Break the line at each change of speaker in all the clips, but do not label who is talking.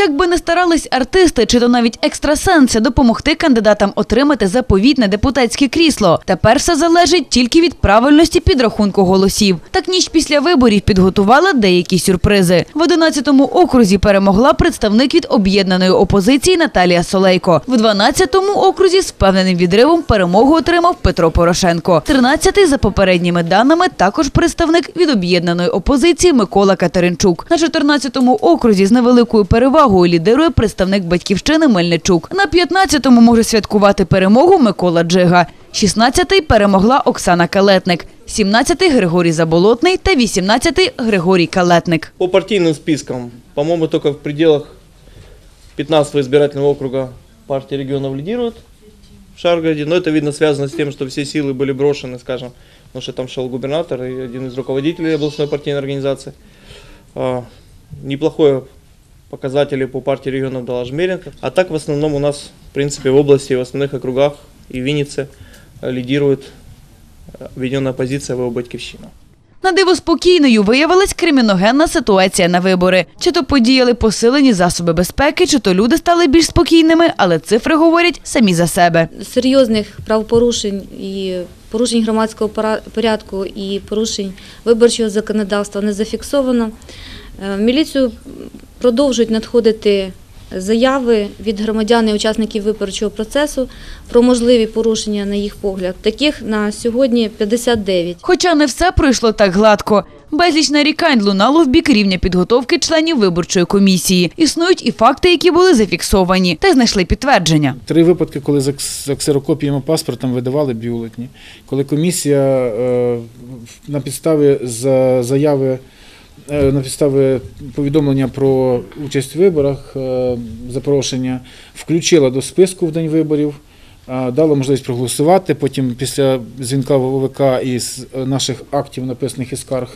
Якби не старались артисти чи то навіть екстрасенси допомогти кандидатам отримати заповітне депутатське крісло. Тепер все залежить тільки від правильності підрахунку голосів. Так ніч після виборів підготувала деякі сюрпризи. В 11-му окрузі перемогла представник від об'єднаної опозиції Наталія Солейко. В 12-му окрузі з впевненим відривом перемогу отримав Петро Порошенко. 13-й, за попередніми даними, також представник від об'єднаної опозиції Микола Катеринчук. На 14-му окрузі з невеликою перевагою лідирує представник батьківщини Мельничук. На 15-му може святкувати перемогу Микола Джига. 16-й перемогла Оксана Калетник. 17-й Григорій Заболотний та 18-й Григорій Калетник.
По партийным спискам, по-моему, только в пределах 15 избирательного округа партия регионов лидирует в Шаргороде. Но это, видно, связано с тем, что все силы были брошены, скажем, потому что там шел губернатор и один из руководителей областной партийной организации. А, Неплохое показатели по партии регионов дала Жмеренко. А так, в основном, у нас, в принципе, в области, в основных округах и в Виннице э, лидирует э, объединенная оппозиция ВО «Батьківщина».
На диво спокійною виявилась криміногенна ситуація на вибори. Чи то подіяли посилені засоби безпеки, чи то люди стали більш спокійними, але цифри говорять самі за себе.
серйозних правопорушень і порушень громадського пора- порядку і порушень виборчого законодавства не зафіксовано. Е, В міліцію продовжують надходити заяви від громадян і учасників виборчого процесу про можливі порушення на їх погляд. Таких на сьогодні 59.
Хоча не все пройшло так гладко. Безліч нарікань лунало в бік рівня підготовки членів виборчої комісії. Існують і факти, які були зафіксовані, та й знайшли підтвердження.
Три випадки, коли за ксерокопіями паспортом видавали бюлетні, коли комісія е, на підставі за заяви, на підставі повідомлення про участь в виборах, е, запрошення, включила до списку в день виборів, е, дала можливість проголосувати. Потім після дзвінка в ОВК із е, наших актів, написаних із скарг,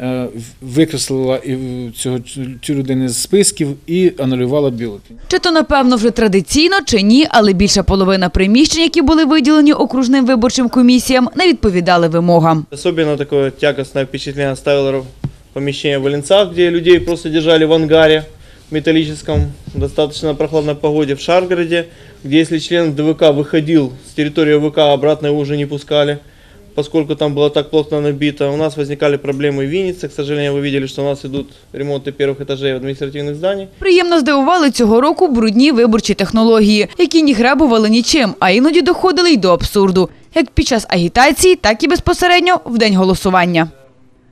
е, викреслила і цього цю людину з списків і анулювала бюлетень.
Чи то напевно вже традиційно, чи ні, але більша половина приміщень, які були виділені окружним виборчим комісіям, не відповідали вимогам.
Особенно такое тягостное впечатление оставило помещение в Валенцах, где людей просто держали в ангаре металлическом, в достаточно прохладной погоде в Шаргороде, где если член ДВК выходил с территории ВК, обратно его уже не пускали, поскольку там было так плотно набито. У нас возникали проблемы в Виннице, к сожалению, вы видели, что у нас идут ремонты первых этажей административных зданий.
Приємно здивували цього року брудні виборчі технології, які не грабували нічим, а іноді доходили й до абсурду, як під час агітації, так і безпосередньо в день голосування.